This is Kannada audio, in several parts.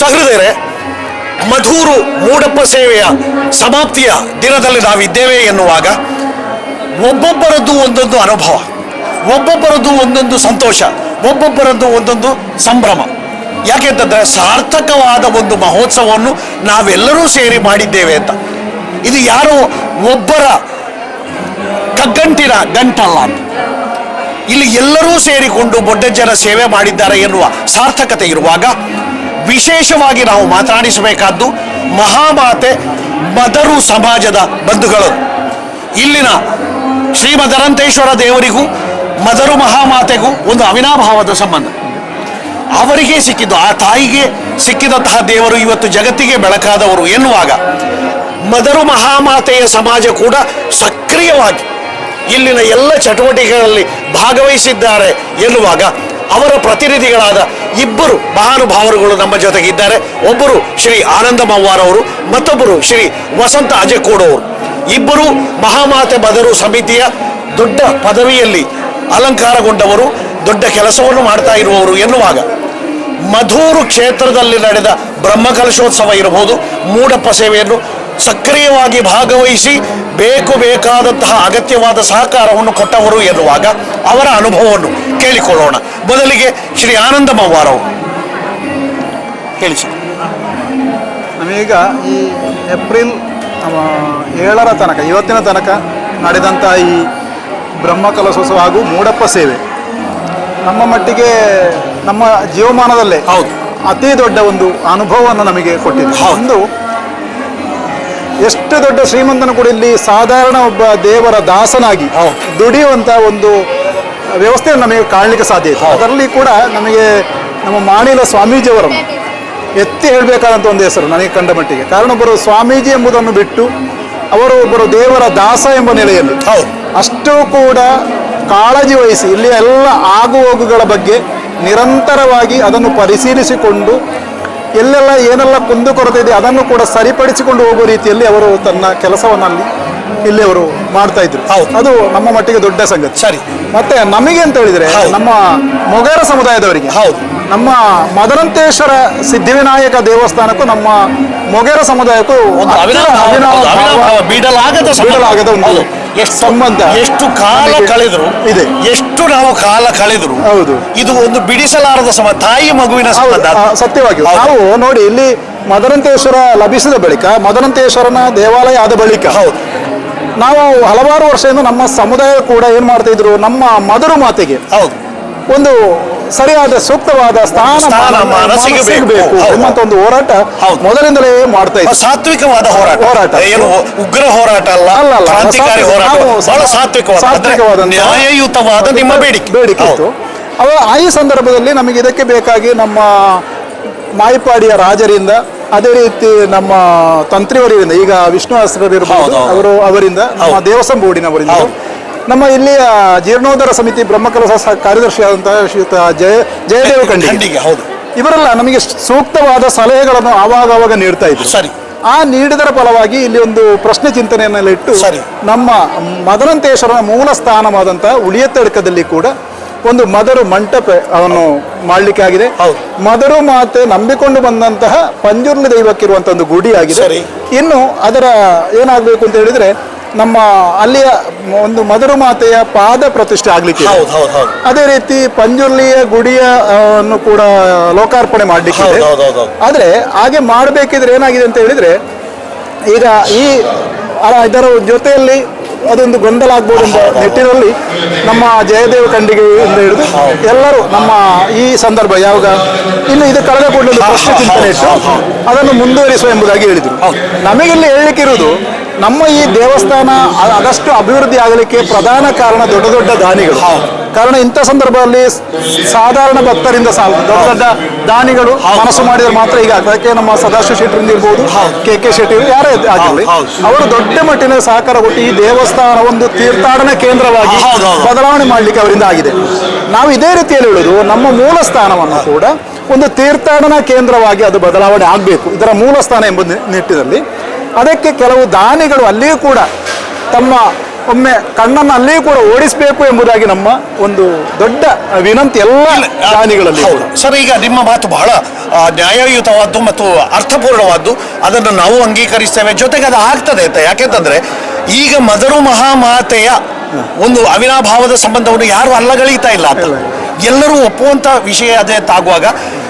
ಸಹೃದಯರೇ, ಮಧೂರು ಮೂಡಪ್ಪ ಸೇವೆಯ ಸಮಾಪ್ತಿಯ ದಿನದಲ್ಲಿ ನಾವಿದ್ದೇವೆ ಎನ್ನುವಾಗ ಒಬ್ಬೊಬ್ಬರದ್ದು ಒಂದೊಂದು ಅನುಭವ, ಒಬ್ಬೊಬ್ಬರದ್ದು ಒಂದೊಂದು ಸಂತೋಷ, ಒಬ್ಬೊಬ್ಬರದ್ದು ಒಂದೊಂದು ಸಂಭ್ರಮ. ಯಾಕೆಂತಂದ್ರೆ ಸಾರ್ಥಕವಾದ ಒಂದು ಮಹೋತ್ಸವವನ್ನು ನಾವೆಲ್ಲರೂ ಸೇರಿ ಮಾಡಿದ್ದೇವೆ ಅಂತ. ಇದು ಯಾರೋ ಒಬ್ಬರ ಕಗ್ಗಂಟಿನ ಗಂಟಲ್ಲ ಅಂತ. ಇಲ್ಲಿ ಎಲ್ಲರೂ ಸೇರಿಕೊಂಡು ಬೊಡ್ಡಜ್ಜನ ಸೇವೆ ಮಾಡಿದ್ದಾರೆ ಎನ್ನುವ ಸಾರ್ಥಕತೆ ಇರುವಾಗ ವಿಶೇಷವಾಗಿ ನಾವು ಮಾತನಾಡಿಸಬೇಕಾದ್ದು ಮಹಾಮಾತೆ ಮದರು ಸಮಾಜದ ಬಂಧುಗಳು. ಇಲ್ಲಿನ ಶ್ರೀ ಶ್ರೀಮದರಂತೇಶ್ವರ ದೇವರಿಗೂ, ಮದರು ಮಹಾಮಾತೆಗೂ ಒಂದು ಅವಿನಾಭಾವದ ಸಂಬಂಧ. ಅವರಿಗೆ ಸಿಕ್ಕಿದ್ದು, ಆ ತಾಯಿಗೆ ಸಿಕ್ಕಿದಂತಹ ದೇವರು ಇವತ್ತು ಜಗತ್ತಿಗೆ ಬೆಳಕಾದವರು ಎನ್ನುವಾಗ ಮದರು ಮಹಾಮಾತೆಯ ಸಮಾಜ ಕೂಡ ಸಕ್ರಿಯವಾಗಿ ಇಲ್ಲಿನ ಎಲ್ಲ ಚಟುವಟಿಕೆಗಳಲ್ಲಿ ಭಾಗವಹಿಸಿದ್ದಾರೆ ಎನ್ನುವಾಗ ಅವರ ಪ್ರತಿನಿಧಿಗಳಾದ ಇಬ್ಬರು ಮಹಾನುಭಾವರುಗಳು ನಮ್ಮ ಜೊತೆಗಿದ್ದಾರೆ. ಒಬ್ಬರು ಶ್ರೀ ಆನಂದ ಮವ್ವಾರವರು ಮತ್ತೊಬ್ಬರು ಶ್ರೀ ವಸಂತ ಅಜಕೋಡವರು ಇಬ್ಬರು ಮಹಾಮಾತೆ ಬದರು ಸಮಿತಿಯ ದೊಡ್ಡ ಪದವಿಯಲ್ಲಿ ಅಲಂಕಾರಗೊಂಡವರು, ದೊಡ್ಡ ಕೆಲಸವನ್ನು ಮಾಡ್ತಾ ಇರುವವರು ಎನ್ನುವಾಗ ಮಧೂರು ಕ್ಷೇತ್ರದಲ್ಲಿ ನಡೆದ ಬ್ರಹ್ಮಕಲಶೋತ್ಸವ ಇರಬಹುದು. ಮೂಡಪ್ಪ ಸೇವೆಯನ್ನು ಸಕ್ರಿಯವಾಗಿ ಭಾಗವಹಿಸಿ ಬೇಕು ಬೇಕಾದಂತಹ ಅಗತ್ಯವಾದ ಸಹಕಾರವನ್ನು ಕೊಟ್ಟವರು ಎನ್ನುವಾಗ ಅವರ ಅನುಭವವನ್ನು ಕೇಳಿಕೊಳ್ಳೋಣ. ಬದಲಿಗೆ ಶ್ರೀ ಆನಂದ ಮವ್ವಾರವರು ಹೇಳಿ ಸರ್. ನಮೀಗ ಈ ಏಪ್ರಿಲ್ ಏಳರ ತನಕ ಇವತ್ತಿನ ತನಕ ನಡೆದಂಥ ಈ ಬ್ರಹ್ಮಕಲಶೋತ್ಸವ ಹಾಗೂ ಮೂಡಪ್ಪ ಸೇವೆ. ನಮ್ಮ ಮಟ್ಟಿಗೆ ನಮ್ಮ ಜೀವಮಾನದಲ್ಲೇ ಹೌದು. ಅತಿ ದೊಡ್ಡ ಒಂದು ಅನುಭವವನ್ನು ನಮಗೆ ಕೊಟ್ಟಿದೆ. ಒಂದು ಎಷ್ಟು ದೊಡ್ಡ ಶ್ರೀಮಂತನ ಕೂಡ ಇಲ್ಲಿ ಸಾಧಾರಣ ಒಬ್ಬ ದೇವರ ದಾಸನಾಗಿ ದುಡಿಯುವಂಥ ಒಂದು ವ್ಯವಸ್ಥೆಯನ್ನು ನಮಗೆ ಕಾಣಲಿಕ್ಕೆ ಸಾಧ್ಯ ಇತ್ತು. ಅದರಲ್ಲಿ ಕೂಡ ನಮಗೆ ನಮ್ಮ ಮಾಣಿಲ ಸ್ವಾಮೀಜಿಯವರನ್ನು ಎತ್ತಿ ಹೇಳಬೇಕಾದಂಥ ಒಂದು ಹೆಸರು ನನಗೆ ಕಂಡ ಮಟ್ಟಿಗೆ. ಕಾರಣ ಒಬ್ಬರು ಸ್ವಾಮೀಜಿ ಎಂಬುದನ್ನು ಬಿಟ್ಟು ಅವರು ಒಬ್ಬರು ದೇವರ ದಾಸ ಎಂಬ ನೆಲೆಯಲ್ಲಿ ಹೌದು. ಅಷ್ಟು ಕೂಡ ಕಾಳಜಿ ವಹಿಸಿ ಇಲ್ಲಿ ಎಲ್ಲ ಆಗು ಹೋಗುಗಳ ಬಗ್ಗೆ ನಿರಂತರವಾಗಿ ಅದನ್ನು ಪರಿಶೀಲಿಸಿಕೊಂಡು ಎಲ್ಲೆಲ್ಲ ಏನೆಲ್ಲ ಕುಂದುಕೊರತೆ ಇದೆ ಅದನ್ನು ಕೂಡ ಸರಿಪಡಿಸಿಕೊಂಡು ಹೋಗುವ ರೀತಿಯಲ್ಲಿ ಅವರು ತನ್ನ ಕೆಲಸವನ್ನು ಅಲ್ಲಿ ಇಲ್ಲಿ ಅವರು ಮಾಡ್ತಾ ಇದ್ರು. ಹೌದು. ಅದು ನಮ್ಮ ಮಟ್ಟಿಗೆ ದೊಡ್ಡ ಸಂಗತಿ. ಸರಿ. ಮತ್ತೆ ನಮಗೆ ಅಂತ ಹೇಳಿದ್ರೆ. ನಮ್ಮ ಮೊಗೇರ ಸಮುದಾಯದವರಿಗೆ ಹೌದು. ನಮ್ಮ ಮದರಂತೇಶ್ವರ ಸಿದ್ಧಿವಿನಾಯಕ ದೇವಸ್ಥಾನಕ್ಕೂ ನಮ್ಮ ಮೊಗೇರ ಸಮುದಾಯಕ್ಕೂ ಬಿಡಲಾಗದ ಒಂದು ಎಷ್ಟು ಸಂಬಂಧ ಎಷ್ಟು ಕಾಲ ಕಳೆದ್ರು ಇದೆ. ಎಷ್ಟು ನಾವು ಕಾಲ ಕಳೆದ್ರು ಹೌದು. ಇದು ಒಂದು ಬಿಡಿಸಲಾರದ ಸಮ ತಾಯಿ ಮಗುವಿನ ಸಂಬಂಧ. ಸತ್ಯವಾಗಿ. ನಾವು ನೋಡಿ ಇಲ್ಲಿ ಮದರಂತೇಶ್ವರ ಲಭಿಸಿದ ಬಳಿಕ ಮದರಂತೇಶ್ವರನ ದೇವಾಲಯ ಆದ ಬಳಿಕ ಹೌದು. ನಾವು ಹಲವಾರು ವರ್ಷದಿಂದ ನಮ್ಮ ಸಮುದಾಯ ಕೂಡ ಏನು ಮಾಡ್ತಾ ಇದ್ರು ನಮ್ಮ ಮಧುರು ಮಾತೆಗೆ ಹೌದು ಒಂದು ಸರಿಯಾದ ಸೂಕ್ತವಾದ ಸ್ಥಾನ ಸ್ಥಾನಮಾನ ಸಿಗಬೇಕು. ಅನ್ನುವಂತ ಒಂದು ಹೋರಾಟ. ಮೊದಲಿಂದಲೇ ಮಾಡ್ತಾ ಇದ್ದೀವಿ ಸಾತ್ವಿಕವಾದ ಹೋರಾಟ ಹೋರಾಟ. ಏನು ಉಗ್ರ ಹೋರಾಟ ಅಲ್ಲ ಅಲ್ಲ. ಕ್ರಾಂತಿಕಾರಿ ಹೋರಾಟ ಬಹಳ ಸಾ- ಸಾತ್ವಿಕವಾದ ನ್ಯಾಯಯುತವಾದ ನಿಮ್ಮ ಬೇಡಿಕೆ ಬೇಡಿಕೆ ಇತ್ತು. ಅವ ಆ ಈ ಸಂದರ್ಭದಲ್ಲಿ ನಮಗೆ ಇದಕ್ಕೆ ಬೇಕಾಗಿ ನಮ್ಮ ಮಾಯಿಪಾಡಿಯ ರಾಜರಿಂದ ಅದೇ ರೀತಿ ನಮ್ಮ ತಂತ್ರಿವರಿಂದ ಈಗ ವಿಷ್ಣು ಇರಬಹುದು ಹೌದು, ಹೌದು. ಅವರು ಅವರಿಂದ ನಮ್ಮ ದೇವಸ್ವಂ ದೇವಸ್ಥಾನ ಬೋರ್ಡಿನವರಿಂದ. ನಮ್ಮ ಇಲ್ಲಿಯ ಜೀರ್ಣೋದ್ಧಾರ ಸಮಿತಿ ಬ್ರಹ್ಮಕಲಶ ಕಾರ್ಯದರ್ಶಿ ಕಾರ್ಯದರ್ಶಿಯಾದಂತಹ ಶ್ರೀಯುತ ಜಯ ಜಯದೇವ ಖಂಡಿಗೆ ಹೌದು ಇವರೆಲ್ಲ ನಮಗೆ ಸೂಕ್ತವಾದ ಸಲಹೆಗಳನ್ನು ಆವಾಗ ಅವಾಗ ನೀಡ್ತಾ ಇದ್ರು ಸರಿ ಆ ನೀಡಿದರ ಫಲವಾಗಿ ಇಲ್ಲಿ ಒಂದು ಪ್ರಶ್ನೆ ಚಿಂತನೆಯನ್ನೆಲ್ಲ ಇಟ್ಟು. ನಮ್ಮ ಮದನಂತೇಶ್ವರನ ಮೂಲ ಸ್ಥಾನವಾದಂತಹ ಉಳಿಯತ್ತಡಕದಲ್ಲಿ ಕೂಡ ಒಂದು ಮದರು ಮಂಟಪ ಅವನು ಮಾಡಲಿಕ್ಕೆ ಆಗಿದೆ. ಮದರು ಮಾತೆ ನಂಬಿಕೊಂಡು ಬಂದಂತಹ ಪಂಜುರ್ಲಿ ದೈವಕ್ಕಿರುವಂತಹ ಒಂದು ಗುಡಿ ಆಗಿದೆ. ಇನ್ನು ಅದರ ಏನಾಗಬೇಕು ಅಂತ ಹೇಳಿದ್ರೆ ನಮ್ಮ ಅಲ್ಲಿಯ ಒಂದು ಮದರು ಮಾತೆಯ ಪಾದ ಪ್ರತಿಷ್ಠೆ ಆಗ್ಲಿಕ್ಕೆ ಅದೇ ರೀತಿ ಪಂಜುರ್ಲಿಯ ಗುಡಿಯ ಕೂಡ ಲೋಕಾರ್ಪಣೆ ಮಾಡಲಿಕ್ಕೆ ಆದ್ರೆ ಹಾಗೆ ಮಾಡಬೇಕಿದ್ರೆ ಏನಾಗಿದೆ ಅಂತ ಹೇಳಿದ್ರೆ ಈಗ ಈ ಇದರ ಜೊತೆಯಲ್ಲಿ ಅದೊಂದು ಗೊಂದಲ ಆಗ್ಬೋದು ಎಂಬ ನಿಟ್ಟಿನಲ್ಲಿ ನಮ್ಮ ಜಯದೇವ ಖಂಡಿಗೆ ಎಂದು ಹಿಡಿದು ಎಲ್ಲರೂ ನಮ್ಮ ಈ ಸಂದರ್ಭ ಯಾವಾಗ ಇನ್ನು ಇದು ಕಳೆದ ಕೂಡಲೇ ಪ್ರಶ್ನೆ ಚಿಂತನೆ ಇಟ್ಟು ಅದನ್ನು ಮುಂದುವರಿಸುವ ಎಂಬುದಾಗಿ ಹೇಳಿದರು. ನಮಗಿಲ್ಲಿ ಹೇಳಲಿಕ್ಕಿರುವುದು ನಮ್ಮ ಈ ದೇವಸ್ಥಾನ ಆದಷ್ಟು ಅಭಿವೃದ್ಧಿ ಆಗಲಿಕ್ಕೆ ಪ್ರಧಾನ ಕಾರಣ ದೊಡ್ಡ ದೊಡ್ಡ ದಾನಿಗಳು ಕಾರಣ ಇಂಥ ಸಂದರ್ಭದಲ್ಲಿ ಸಾಧಾರಣ ಭಕ್ತರಿಂದ ಸಾಲ ದೊಡ್ಡ ದೊಡ್ಡ ದಾನಿಗಳು ಮನಸ್ಸು ಮಾಡಿದ್ರೆ ಮಾತ್ರ ಈಗ ಅದಕ್ಕೆ ನಮ್ಮ ಸದಾಶಿವ ಶೆಟ್ಟರಿಂದ ಇರ್ಬೋದು ಕೆ ಕೆ ಶೆಟ್ಟಿ ಯಾರೇ ಆಗಿರಲಿ. ಅವರು ದೊಡ್ಡ ಮಟ್ಟಿನ ಸಹಕಾರ ಕೊಟ್ಟು ಈ ದೇವಸ್ಥಾನ ಒಂದು ತೀರ್ಥಾಟನ ಕೇಂದ್ರವಾಗಿ. ಬದಲಾವಣೆ ಮಾಡಲಿಕ್ಕೆ ಅವರಿಂದ ಆಗಿದೆ. ನಾವು ಇದೇ ರೀತಿಯಲ್ಲಿ ಹೇಳೋದು ನಮ್ಮ ಮೂಲ ಸ್ಥಾನವನ್ನು ಕೂಡ ಒಂದು ತೀರ್ಥಾಟನಾ ಕೇಂದ್ರವಾಗಿ ಅದು ಬದಲಾವಣೆ ಆಗಬೇಕು ಇದರ ಮೂಲ ಸ್ಥಾನ ಎಂಬ ನಿಟ್ಟಿನಲ್ಲಿ. ಅದಕ್ಕೆ ಕೆಲವು ದಾನಿಗಳು ಅಲ್ಲಿಯೂ ಕೂಡ ತಮ್ಮ ಒಮ್ಮೆ ಕಣ್ಣನ್ನು ಅಲ್ಲಿಯೂ ಕೂಡ ಓಡಿಸಬೇಕು ಎಂಬುದಾಗಿ ನಮ್ಮ ಒಂದು ದೊಡ್ಡ ವಿನಂತಿ ಎಲ್ಲ ದಾನಿಗಳಲ್ಲಿ ಹೌದು. ಸರ್ ಈಗ ನಿಮ್ಮ ಮಾತು ಬಹಳ ನ್ಯಾಯಯುತವಾದ್ದು ಮತ್ತು ಅರ್ಥಪೂರ್ಣವಾದ್ದು. ಅದನ್ನು ನಾವು ಅಂಗೀಕರಿಸ್ತೇವೆ. ಜೊತೆಗೆ ಅದು ಆಗ್ತದೆ ಅಂತ. ಯಾಕೆಂತಂದ್ರೆ ಈಗ ಮದರು ಮಹಾಮಾತೆಯ ಒಂದು ಅವಿನಾಭಾವದ ಸಂಬಂಧವನ್ನು ಯಾರು ಅಲ್ಲಗಳೀತಾ ಇಲ್ಲ ಎಲ್ಲರೂ ಒಪ್ಪುವಂತ ವಿಷಯ ಅದೇ ಅಂತ ಆಗುವಾಗ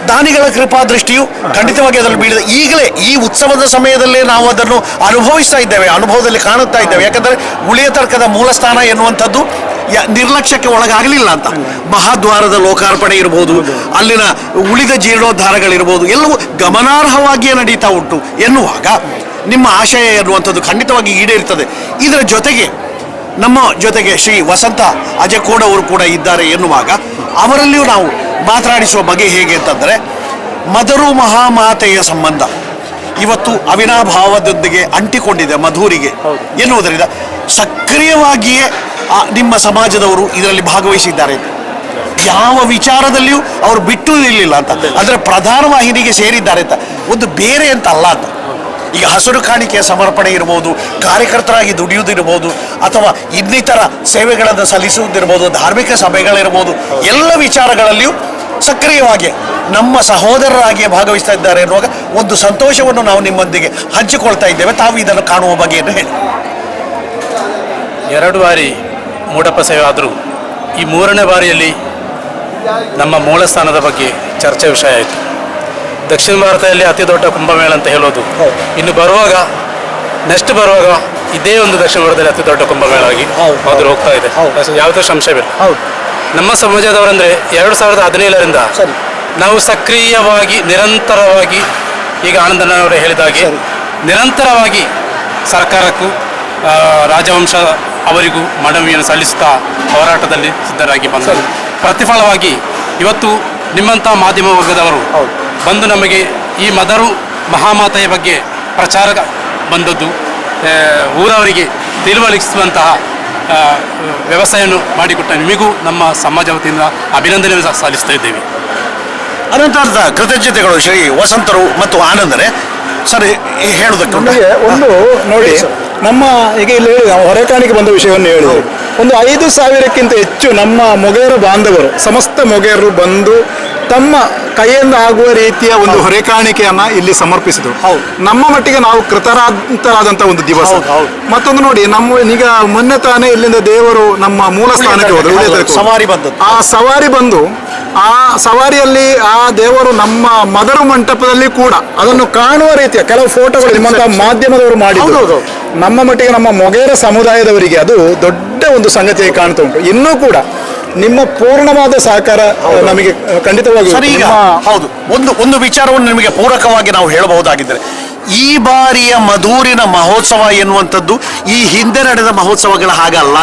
ದಾನಿಗಳ ಕೃಪಾ ದೃಷ್ಟಿಯು ಖಂಡಿತವಾಗಿ ಅದರಲ್ಲಿ ಬೀಳಿದೆ. ಈಗಲೇ ಈ ಉತ್ಸವದ ಸಮಯದಲ್ಲೇ ನಾವು ಅದನ್ನು ಅನುಭವಿಸ್ತಾ ಇದ್ದೇವೆ, ಅನುಭವದಲ್ಲಿ ಕಾಣುತ್ತಾ ಇದ್ದೇವೆ. ಯಾಕಂದರೆ ಉಳಿಯ ತರ್ಕದ ಮೂಲಸ್ಥಾನ ಎನ್ನುವಂಥದ್ದು ಯ- ನಿರ್ಲಕ್ಷ್ಯಕ್ಕೆ ಒಳಗಾಗಲಿಲ್ಲ ಅಂತ. ಮಹಾದ್ವಾರದ ಲೋಕಾರ್ಪಣೆ ಇರಬಹುದು ಅಲ್ಲಿನ ಉಳಿದ ಜೀರ್ಣೋದ್ಧಾರಗಳಿರ್ಬೋದು, ಎಲ್ಲವೂ ಗಮನಾರ್ಹವಾಗಿಯೇ ನಡೀತಾ ಉಂಟು ಎನ್ನುವಾಗ ನಿಮ್ಮ ಆಶಯ ಎನ್ನುವಂಥದ್ದು ಖಂಡಿತವಾಗಿ ಈಡೇರ್ತದೆ. ಇದರ ಜೊತೆಗೆ ನಮ್ಮ ಜೊತೆಗೆ ಶ್ರೀ ವಸಂತ ಅಜಕೋಡ್ ಅವರು ಕೂಡ ಇದ್ದಾರೆ ಎನ್ನುವಾಗ ಅವರಲ್ಲಿಯೂ ನಾವು ಮಾತನಾಡಿಸುವ ಬಗೆ ಹೇಗೆ ಅಂತಂದರೆ ಮಧುರು ಮಹಾಮಾತೆಯ ಸಂಬಂಧ. ಇವತ್ತು ಅವಿನಾಭಾವದೊಂದಿಗೆ ಅಂಟಿಕೊಂಡಿದೆ ಮಧುರಿಗೆ ಎನ್ನುವುದರಿಂದ ಸಕ್ರಿಯವಾಗಿಯೇ ನಿಮ್ಮ ಸಮಾಜದವರು ಇದರಲ್ಲಿ ಭಾಗವಹಿಸಿದ್ದಾರೆ. ಯಾವ ವಿಚಾರದಲ್ಲಿಯೂ ಅವರು ಬಿಟ್ಟು ಇರಲಿಲ್ಲ ಅಂತ. ಅಂದರೆ ಪ್ರಧಾನ ವಾಹಿನಿಗೆ ಸೇರಿದ್ದಾರೆ ಅಂತ. ಒಂದು ಬೇರೆ ಅಂತ ಅಲ್ಲ ಅಂತ. ಈಗ ಹಸಿರು ಕಾಣಿಕೆಯ ಸಮರ್ಪಣೆ ಇರ್ಬೋದು, ಕಾರ್ಯಕರ್ತರಾಗಿ ದುಡಿಯುವುದಿರ್ಬೋದು, ಅಥವಾ ಇನ್ನಿತರ ಸೇವೆಗಳನ್ನು ಸಲ್ಲಿಸುವುದಿರ್ಬೋದು, ಧಾರ್ಮಿಕ ಸಭೆಗಳಿರ್ಬೋದು, ಎಲ್ಲ ವಿಚಾರಗಳಲ್ಲಿಯೂ ಸಕ್ರಿಯವಾಗಿ ನಮ್ಮ ಸಹೋದರರಾಗಿಯೇ ಭಾಗವಹಿಸ್ತಾ ಇದ್ದಾರೆ ಎನ್ನುವಾಗ ಒಂದು ಸಂತೋಷವನ್ನು ನಾವು ನಿಮ್ಮೊಂದಿಗೆ ಹಂಚಿಕೊಳ್ತಾ ಇದ್ದೇವೆ. ತಾವು ಇದನ್ನು ಕಾಣುವ ಬಗೆಯನ್ನು ಹೇಳಿ. ಎರಡು ಬಾರಿ ಮೂಡಪ್ಪ ಸೇವೆ ಆದರೂ ಈ ಮೂರನೇ ಬಾರಿಯಲ್ಲಿ ನಮ್ಮ ಮೂಲ ಸ್ಥಾನದ ಬಗ್ಗೆ ಚರ್ಚೆ ವಿಷಯ ಆಯಿತು. ದಕ್ಷಿಣ ಭಾರತದಲ್ಲಿ ಅತಿ ದೊಡ್ಡ ಕುಂಭಮೇಳ ಅಂತ ಹೇಳೋದು. ಇನ್ನು ಬರುವಾಗ ನೆಕ್ಸ್ಟ್ ಬರುವಾಗ ಇದೇ ಒಂದು ದಕ್ಷಿಣ ಭಾರತದಲ್ಲಿ ಅತಿ ದೊಡ್ಡ ಕುಂಭಮೇಳ ಆಗಿ ಅದು ಹೋಗ್ತಾ ಇದೆ. ಯಾವುದೇ ಸಂಶಯವಿಲ್ಲ. ಹೌದು. ನಮ್ಮ ಸಮಾಜದವರಂದ್ರೆ ಎರಡು ಸಾವಿರದ ಹದಿನೇಳರಿಂದ ನಾವು ಸಕ್ರಿಯವಾಗಿ ನಿರಂತರವಾಗಿ ಈಗ ಆನಂದನವರು ಹೇಳಿದ ಹಾಗೆ ನಿರಂತರವಾಗಿ ಸರ್ಕಾರಕ್ಕೂ ರಾಜವಂಶ ಅವರಿಗೂ ಮನವಿಯನ್ನು ಸಲ್ಲಿಸುತ್ತಾ ಹೋರಾಟದಲ್ಲಿ ಸಿದ್ಧರಾಗಿ ಬಂದರು. ಪ್ರತಿಫಲವಾಗಿ ಇವತ್ತು ನಿಮ್ಮಂಥ ಮಾಧ್ಯಮ ವರ್ಗದವರು. ಬಂದು ನಮಗೆ ಈ ಮದರು ಮಹಾಮಾತೆಯ ಬಗ್ಗೆ ಪ್ರಚಾರ ಬಂದದ್ದು. ಊರವರಿಗೆ ತಿಳುವಳಿಸುವಂತಹ ವ್ಯವಸ್ಥೆಯನ್ನು ಮಾಡಿಕೊಟ್ಟ ನಿಮಗೂ ನಮ್ಮ ಸಮಾಜ ವತಿಯಿಂದ ಅಭಿನಂದನೆ ಸಲ್ಲಿಸ್ತಾ ಇದ್ದೇವೆ. ಅನಂತರದ ಕೃತಜ್ಞತೆಗಳು ಶ್ರೀ ವಸಂತರು ಮತ್ತು ಆನಂದರೇ. ಸರಿ ಹೇಳುವುದಕ್ಕೆ ಒಂದು ನೋಡಿ ನಮ್ಮ ಈಗ ಇಲ್ಲಿ ಹೇಳಿ ನಾವು ಹೊರೆಕಾಣಿಕೆ ಬಂದ ವಿಷಯವನ್ನು ಹೇಳಿದೆ ಒಂದು ಐದು ಸಾವಿರಕ್ಕಿಂತ ಹೆಚ್ಚು ನಮ್ಮ ಮೊಗೇರ ಬಾಂಧವರು ಸಮಸ್ತ ಮೊಗೇರರು ಬಂದು ತಮ್ಮ ಕೈಯಿಂದ ಆಗುವ ರೀತಿಯ ಒಂದು ಹೊರೆ ಕಾಣಿಕೆಯನ್ನ ಇಲ್ಲಿ ಸಮರ್ಪಿಸಿದ್ರು. ಹೌದು. ನಮ್ಮ ಮಟ್ಟಿಗೆ ನಾವು ಕೃತರಾಂತರಾದಂತ ಒಂದು ದಿವಸ. ಮತ್ತೊಂದು ನೋಡಿ ನಮ್ಮ ಈಗ ಮೊನ್ನೆ ತಾನೇ ಇಲ್ಲಿಂದ ದೇವರು ನಮ್ಮ ಮೂಲ ಸ್ಥಾನಕ್ಕೆ ಹೋದ್ರು. ಸವಾರಿ ಬಂದು ಆ ಸವಾರಿ ಬಂದು ಆ ಸವಾರಿಯಲ್ಲಿ ಆ ದೇವರು ನಮ್ಮ ಮದರು ಮಂಟಪದಲ್ಲಿ ಕೂಡ ಅದನ್ನು ಕಾಣುವ ರೀತಿಯ ಕೆಲವು ಫೋಟೋಗಳು ನಿಮ್ಮಂತಹ ಮಾಧ್ಯಮದವರು ಮಾಡಿದ್ರು. ನಮ್ಮ ಮಟ್ಟಿಗೆ ನಮ್ಮ ಮೊಗೇರ ಸಮುದಾಯದವರಿಗೆ ಅದು ದೊಡ್ಡ ಒಂದು ಸಂಗತಿಯಾಗಿ ಕಾಣ್ತಾ ಉಂಟು. ಇನ್ನೂ ಕೂಡ ನಿಮ್ಮ ಪೂರ್ಣವಾದ ಸಹಕಾರ ನಮಗೆ ಖಂಡಿತವಾಗಿ ಸರಿ ಈಗ ಹೌದು. ಒಂದು ಒಂದು ವಿಚಾರವನ್ನು ನಿಮಗೆ ಪೂರಕವಾಗಿ ನಾವು ಹೇಳಬಹುದಾಗಿದ್ದರೆ ಈ ಬಾರಿಯ ಮಧೂರಿನ ಮಹೋತ್ಸವ ಎನ್ನುವಂಥದ್ದು ಈ ಹಿಂದೆ ನಡೆದ ಮಹೋತ್ಸವಗಳ ಹಾಗಲ್ಲ.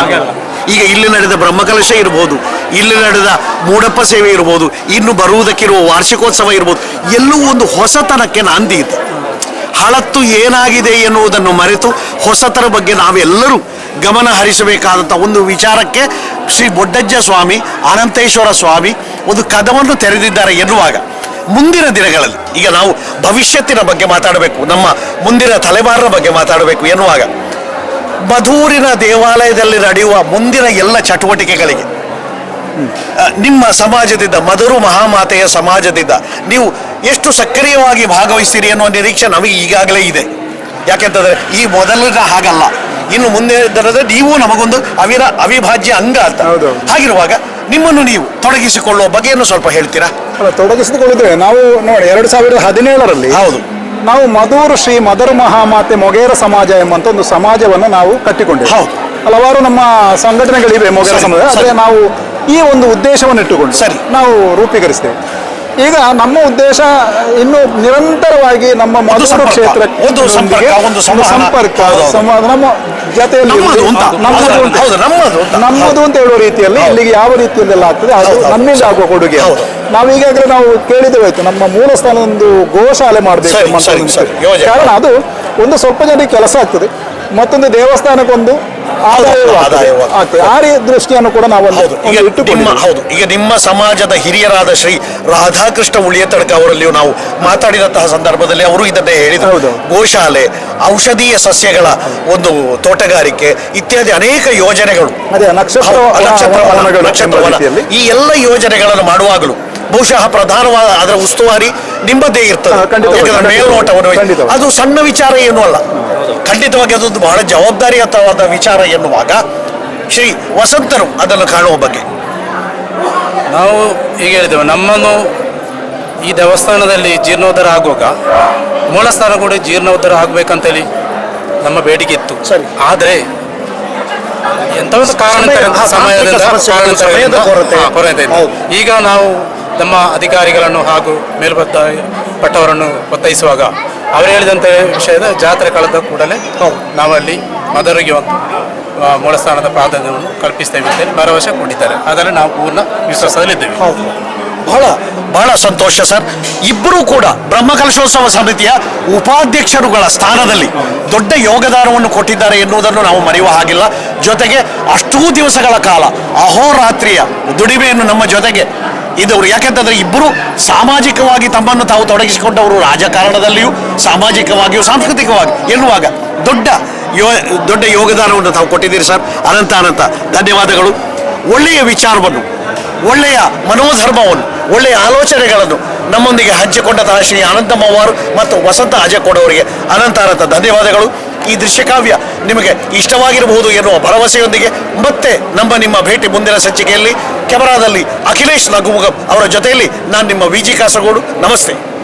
ಈಗ ಇಲ್ಲಿ ನಡೆದ ಬ್ರಹ್ಮಕಲಶ ಇರ್ಬೋದು ಇಲ್ಲಿ ನಡೆದ ಮೂಡಪ್ಪ ಸೇವೆ ಇರ್ಬೋದು ಇನ್ನು ಬರುವುದಕ್ಕಿರುವ ವಾರ್ಷಿಕೋತ್ಸವ ಇರ್ಬೋದು ಎಲ್ಲೂ ಒಂದು ಹೊಸತನಕ್ಕೆ ನಾಂದಿ ಇದೆ. ಹಳತ್ತು ಏನಾಗಿದೆ ಎನ್ನುವುದನ್ನು ಮರೆತು ಹೊಸತರ ಬಗ್ಗೆ ನಾವೆಲ್ಲರೂ ಗಮನ ಹರಿಸಬೇಕಾದಂಥ ಒಂದು ವಿಚಾರಕ್ಕೆ ಶ್ರೀ ಬೊಡ್ಡಜ್ಜ ಸ್ವಾಮಿ, ಅನಂತೇಶ್ವರ ಸ್ವಾಮಿ ಒಂದು ಕದವನ್ನು ತೆರೆದಿದ್ದಾರೆ ಎನ್ನುವಾಗ ಮುಂದಿನ ದಿನಗಳಲ್ಲಿ, ಈಗ ನಾವು ಭವಿಷ್ಯತ್ತಿನ ಬಗ್ಗೆ ಮಾತಾಡಬೇಕು, ನಮ್ಮ ಮುಂದಿನ ತಲೆಮಾರಿನ ಬಗ್ಗೆ ಮಾತಾಡಬೇಕು ಎನ್ನುವಾಗ ಮಧೂರಿನ ದೇವಾಲಯದಲ್ಲಿ ನಡೆಯುವ ಮುಂದಿನ ಎಲ್ಲ ಚಟುವಟಿಕೆಗಳಿಗೆ ನಿಮ್ಮ ಸಮಾಜದಿಂದ, ಮಧುರು ಮಹಾಮಾತೆಯ ಸಮಾಜದಿಂದ ನೀವು ಎಷ್ಟು ಸಕ್ರಿಯವಾಗಿ ಭಾಗವಹಿಸ್ತೀರಿ ಅನ್ನೋ ನಿರೀಕ್ಷೆ ನಮಗೆ ಈಗಾಗಲೇ ಇದೆ. ಯಾಕೆಂತಂದ್ರೆ ಈ ಮೊದಲಿನ ಹಾಗಲ್ಲ. ಇನ್ನು ಮುಂದೆ ದರದಲ್ಲಿ ನೀವು ನಮಗೊಂದು ಅವಿರ ಅವಿಭಾಜ್ಯ ಅಂಗ ಅಂತ. ಹಾಗಿರುವಾಗ ನಿಮ್ಮನ್ನು ನೀವು ತೊಡಗಿಸಿಕೊಳ್ಳುವ ಬಗೆಯನ್ನು ಸ್ವಲ್ಪ ಹೇಳ್ತೀರಾ? ಅಲ್ಲ, ತೊಡಗಿಸಿಕೊಳ್ಳಿದ್ರೆ ನಾವು ನೋಡಿ ಎರಡು ಸಾವಿರದ ಹದಿನೇಳರಲ್ಲಿ ಹೌದು. ನಾವು ಮಧುರು ಶ್ರೀ ಮಧುರ ಮಹಾಮಾತೆ ಮೊಗೇರ ಸಮಾಜ ಎಂಬಂತ ಒಂದು ಸಮಾಜವನ್ನು ನಾವು ಕಟ್ಟಿಕೊಂಡಿದ್ದೇವೆ. ಹೌದು. ಹಲವಾರು ನಮ್ಮ ಸಂಘಟನೆಗಳಿವೆ ಮೊಗೇರ ಸಮಾಜ ಆದರೆ ನಾವು ಈ ಒಂದು ಉದ್ದೇಶವನ್ನು ಇಟ್ಟುಕೊಂಡು ಸರಿ. ನಾವು ರೂಪೀಕರಿಸ್ತೇವೆ ಈಗ ನಮ್ಮ ಉದ್ದೇಶ ಇನ್ನು ನಿರಂತರವಾಗಿ ನಮ್ಮ ಮಧುರ ಕ್ಷೇತ್ರಕ್ಕೆ ಕ್ಷೇತ್ರ ಒಂದು ಸಂಪರ್ಕ, ಒಂದು ಸಂಪರ್ಕ. ನಮ್ಮ ಜೊತೆಯಲ್ಲಿ ನಮ್ಮದು ಅಂತ ಹೇಳುವ ರೀತಿಯಲ್ಲಿ. ಇಲ್ಲಿಗೆ ಯಾವ ರೀತಿಯಲ್ಲೆಲ್ಲ ಆಗ್ತದೆ? ಅದು. ನಮ್ಮಿಂದ ಆಗುವ ಕೊಡುಗೆ. ನಾವು ಈಗಾಗಲೇ ನಾವು ಕೇಳಿದ್ದೇವೆ ಆಯ್ತು. ನಮ್ಮ ಮೂಲ ಸ್ಥಾನ ಒಂದು ಗೋಶಾಲೆ ಮಾಡಬೇಕು. ಕಾರಣ ಅದು ಒಂದು ಸ್ವಲ್ಪ ಜನರಿಗೆ ಕೆಲಸ ಆಗ್ತದೆ. ಮತ್ತೊಂದು ದೇವಸ್ಥಾನಕ್ಕೊಂದು ಆದಾಯ. ಆ ದೃಷ್ಟಿಯನ್ನು ಕೂಡ ನಾವು ಹೌದು ಈಗ ನಿಮ್ಮ. ಹೌದು ಈಗ ನಿಮ್ಮ ಸಮಾಜದ ಹಿರಿಯರಾದ ಶ್ರೀ ರಾಧಾಕೃಷ್ಣ ಉಳಿಯತಡ್ಕ ಅವರಲ್ಲಿಯೂ ನಾವು ಮಾತಾಡಿದಂತಹ ಸಂದರ್ಭದಲ್ಲಿ ಅವರು ಇದನ್ನೇ ಹೇಳಿದರು. ಗೋಶಾಲೆ ಔಷಧೀಯ ಸಸ್ಯಗಳ ಒಂದು ತೋಟಗಾರಿಕೆ ಇತ್ಯಾದಿ ಅನೇಕ ಯೋಜನೆಗಳು ನಕ್ಷತ್ರವನ. ಈ ಎಲ್ಲ ಯೋಜನೆಗಳನ್ನು ಮಾಡುವಾಗಲೂ ಬಹುಶಃ ಪ್ರಧಾನವಾದ ಅದರ ಉಸ್ತುವಾರಿ ನಿಮ್ಮದೇ ಇರ್ತದೆ ಮೇಲ್ನೋಟವನ್ನು ಅದು ಸಣ್ಣ ವಿಚಾರ ಏನು ಅಲ್ಲ ಖಂಡಿತವಾಗಿ ಅದೊಂದು ಬಹಳ ಜವಾಬ್ದಾರಿಯುತವಾದ ವಿಚಾರ ಎನ್ನುವಾಗ ಶ್ರೀ ವಸಂತರು ಅದನ್ನು ಕಾಣುವ ಬಗ್ಗೆ ನಾವು ಈಗ ಹೇಳಿದೆವು ನಮ್ಮನ್ನು ಈ ದೇವಸ್ಥಾನದಲ್ಲಿ ಜೀರ್ಣೋದ್ಧಾರ ಆಗುವಾಗ ಮೂಲಸ್ಥಾನ ಕೂಡ ಜೀರ್ಣೋದ್ಧಾರ ಆಗಬೇಕಂತೇಳಿ ನಮ್ಮ ಬೇಡಿಕೆ ಇತ್ತು ಸರಿ. ಆದರೆ ಎಂಥ ಒಂದು ಸಮಸ್ಯೆಗಳು, ಸಮಯದ ಕೊರತೆ. ಈಗ ನಾವು ನಮ್ಮ ಅಧಿಕಾರಿಗಳನ್ನು ಹಾಗೂ ಮೇಲ್ಬತ್ತ ಪಟ್ಟವರನ್ನು ಒತ್ತಾಯಿಸುವಾಗ ಅವರು ಹೇಳಿದಂಥ ವಿಷಯದ ಜಾತ್ರೆ ಕಳೆದ ಕೂಡಲೇ ನಾವಲ್ಲಿ ಮದರಿಗೆ ಒಂದು ಮೂಲಸ್ಥಾನದ ಪ್ರಾಧಾನ್ಯವನ್ನು ಕಲ್ಪಿಸ್ತೇವೆ ಅಂತೇಳಿ ಭರವಸೆ ಕೊಟ್ಟಿದ್ದಾರೆ. ಅದರಲ್ಲಿ ನಾವು ಪೂರ್ಣ ವಿಶ್ವಾಸದಲ್ಲಿದ್ದೇವೆ. ಬಹಳ ಬಹಳ ಸಂತೋಷ ಸರ್. ಇಬ್ಬರೂ ಕೂಡ ಬ್ರಹ್ಮಕಲಶೋತ್ಸವ ಸಮಿತಿಯ ಉಪಾಧ್ಯಕ್ಷರುಗಳ ಸ್ಥಾನದಲ್ಲಿ ದೊಡ್ಡ ಯೋಗದಾನವನ್ನು ಕೊಟ್ಟಿದ್ದಾರೆ ಎನ್ನುವುದನ್ನು ನಾವು ಮರೆಯುವ ಹಾಗಿಲ್ಲ. ಜೊತೆಗೆ ಅಷ್ಟೂ ದಿವಸಗಳ ಕಾಲ ಅಹೋರಾತ್ರಿಯ ದುಡಿಮೆಯನ್ನು ನಮ್ಮ ಜೊತೆಗೆ ಇದ್ದವರು ಯಾಕೆಂತಂದ್ರೆ ಇಬ್ಬರು ಸಾಮಾಜಿಕವಾಗಿ ತಮ್ಮನ್ನು ತಾವು ತೊಡಗಿಸಿಕೊಂಡವರು ರಾಜಕಾರಣದಲ್ಲಿಯೂ, ಸಾಮಾಜಿಕವಾಗಿಯೂ, ಸಾಂಸ್ಕೃತಿಕವಾಗಿ ಎನ್ನುವಾಗ ದೊಡ್ಡ ಯೋ, ದೊಡ್ಡ ಯೋಗದಾನವನ್ನು ತಾವು ಕೊಟ್ಟಿದ್ದೀರಿ ಸರ್. ಅನಂತ ಅನಂತ ಧನ್ಯವಾದಗಳು. ಒಳ್ಳೆಯ ವಿಚಾರವನ್ನು, ಒಳ್ಳೆಯ ಮನೋಧರ್ಮವನ್ನು, ಒಳ್ಳೆಯ ಆಲೋಚನೆಗಳನ್ನು ನಮ್ಮೊಂದಿಗೆ ಹಂಚಿಕೊಂಡಂತಹ ಶ್ರೀ ಅನಂತಮ್ಮವರು ಮತ್ತು ವಸಂತ ಅಜಕೋಡವರಿಗೆ ಅನಂತ ಅನಂತ ಧನ್ಯವಾದಗಳು. ಈ ದೃಶ್ಯಕಾವ್ಯ ನಿಮಗೆ ಇಷ್ಟವಾಗಿರಬಹುದು ಎನ್ನುವ ಭರವಸೆಯೊಂದಿಗೆ ಮತ್ತೆ ನಮ್ಮ ನಿಮ್ಮ ಭೇಟಿ ಮುಂದಿನ ಸಂಚಿಕೆಯಲ್ಲಿ ಕ್ಯಾಮರಾದಲ್ಲಿ ಅಖಿಲೇಶ್ ನಗುಮುಗಂ ಅವರ ಜೊತೆಯಲ್ಲಿ ನಾನು ನಿಮ್ಮ ವಿ ಜಿ ಕಾಸರಗೋಡು. ನಮಸ್ತೆ.